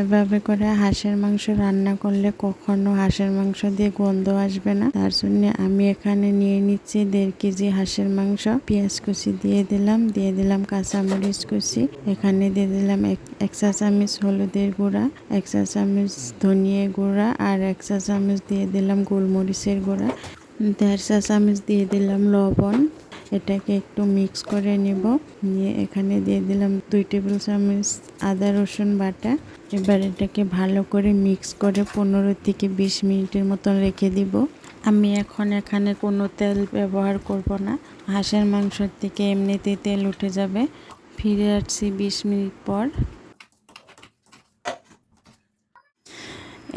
এভাবে করে হাঁসের মাংস রান্না করলে কখনো হাঁসের মাংস দিয়ে গন্ধ আসবে না। তার জন্য আমি এখানে নিয়ে নিচ্ছি দেড় কেজি হাঁসের মাংস। পেঁয়াজ কুচি দিয়ে দিলাম দিয়ে দিলাম কাঁচামরিচ কুচি। এখানে দিয়ে দিলাম এক চা চামচ হলুদের গুঁড়া, এক চা চামচ ধনিয়া গুঁড়া আর এক চা চামচ দিয়ে দিলাম গোলমরিচের গুঁড়া। দেড় চা চামচ দিয়ে দিলাম লবণ। এটাকে একটু মিক্স করে নেব। নিয়ে এখানে দিয়ে দিলাম দুই টেবিল চামচ আদা, রসুন বাটা। এবার এটাকে ভালো করে মিক্স করে পনেরো থেকে বিশ মিনিটের মতন রেখে দিব। আমি এখন এখানে কোনো তেল ব্যবহার করব না। হাঁসের মাংসর থেকে এমনিতেই তেল উঠে যাবে। ফিরে আসছি বিশ মিনিট পর।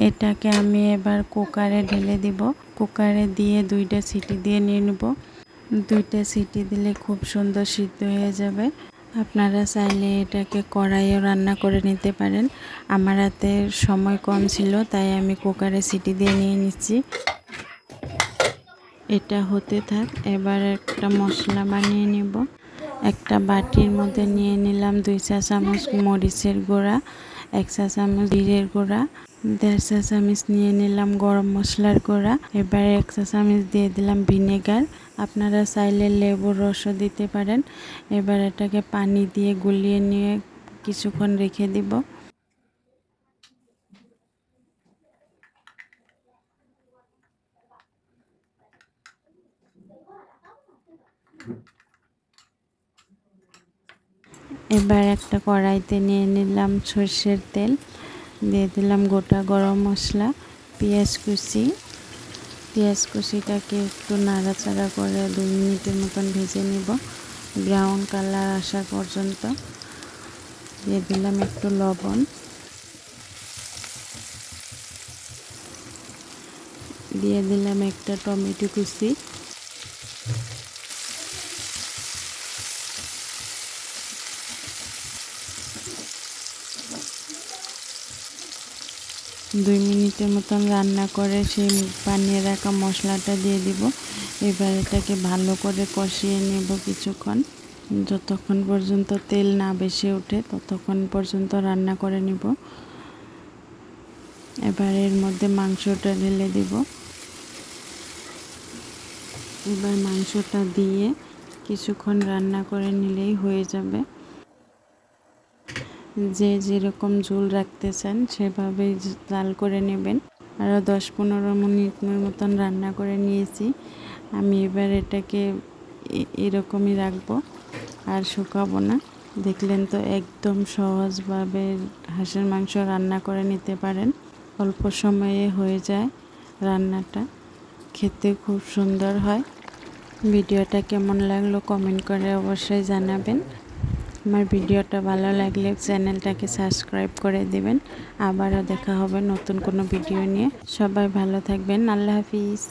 এটাকে আমি এবার কুকারে ঢেলে দিব। কুকারে দিয়ে দুইটা সিটি দিয়ে নিয়ে নেব। দুইটা সিটি দিলে খুব সুন্দর সিদ্ধ হয়ে যাবে। আপনারা চাইলে এটাকে কড়াইও রান্না করে নিতে পারেন। আমার হাতে সময় কম ছিল, তাই আমি কুকারে সিটি দিয়ে নিয়ে নিচ্ছি। এটা হতে থাক, এবার একটা মশলা বানিয়ে নেব। একটা বাটির মধ্যে নিয়ে নিলাম দুই চা চামচ মরিচের গুঁড়া, এক চা চামচ জিরের গুঁড়া। দেড় চা চামচ নিয়ে নিলাম গরম মশলার গুঁড়া। এবার এক চা চামচ দিয়ে দিলাম ভিনেগার। আপনারা চাইলে লেবুর রসও দিতে পারেন। এবার এটাকে পানি দিয়ে গুলিয়ে নিয়ে কিছুক্ষণ রেখে দিব। এবার একটা কড়াইতে নিয়ে নিলাম সর্ষের তেল। দিয়ে দিলাম গোটা গরম মশলা, পেঁয়াজ কুচি। পেঁয়াজ কুচিটাকে একটু নাড়াচাড়া করে দুই মিনিটের মতন ভেজে নিব ব্রাউন কালার আসা পর্যন্ত। দিয়ে দিলাম একটু লবণ। দিয়ে দিলাম একটা টমেটো কুচি। দুই মিনিটের মতন রান্না করে সেই বানিয়ে রাখা মশলাটা দিয়ে দিব। এবার এটাকে ভালো করে কষিয়ে নেব কিছুক্ষণ। যতক্ষণ পর্যন্ত তেল না বেশি ওঠে, ততক্ষণ পর্যন্ত রান্না করে নেব। এবার এর মধ্যে মাংসটা ঢেলে দিব। এবার মাংসটা দিয়ে কিছুক্ষণ রান্না করে নিলেই হয়ে যাবে। যে যেরকম ঝোল রাখতে চান সেভাবেই জাল করে নেবেন। আরও দশ পনেরো মিনিট মতন রান্না করে নিয়েছি। আমি এবার এটাকে এরকমই রাখব আর শুকাবো না। দেখলেন তো একদম সহজভাবে হাঁসের মাংস রান্না করে নিতে পারেন। অল্প সময়ে হয়ে যায় রান্নাটা। খেতে খুব সুন্দর হয়। ভিডিওটা কেমন লাগল কমেন্ট করে অবশ্যই জানাবেন। আমার ভিডিওটা ভালো লাগলে চ্যানেলটাকে সাবস্ক্রাইব করে দেবেন। আবারও দেখা হবে নতুন কোনো ভিডিও নিয়ে। সবাই ভালো থাকবেন। আল্লাহ হাফিজ।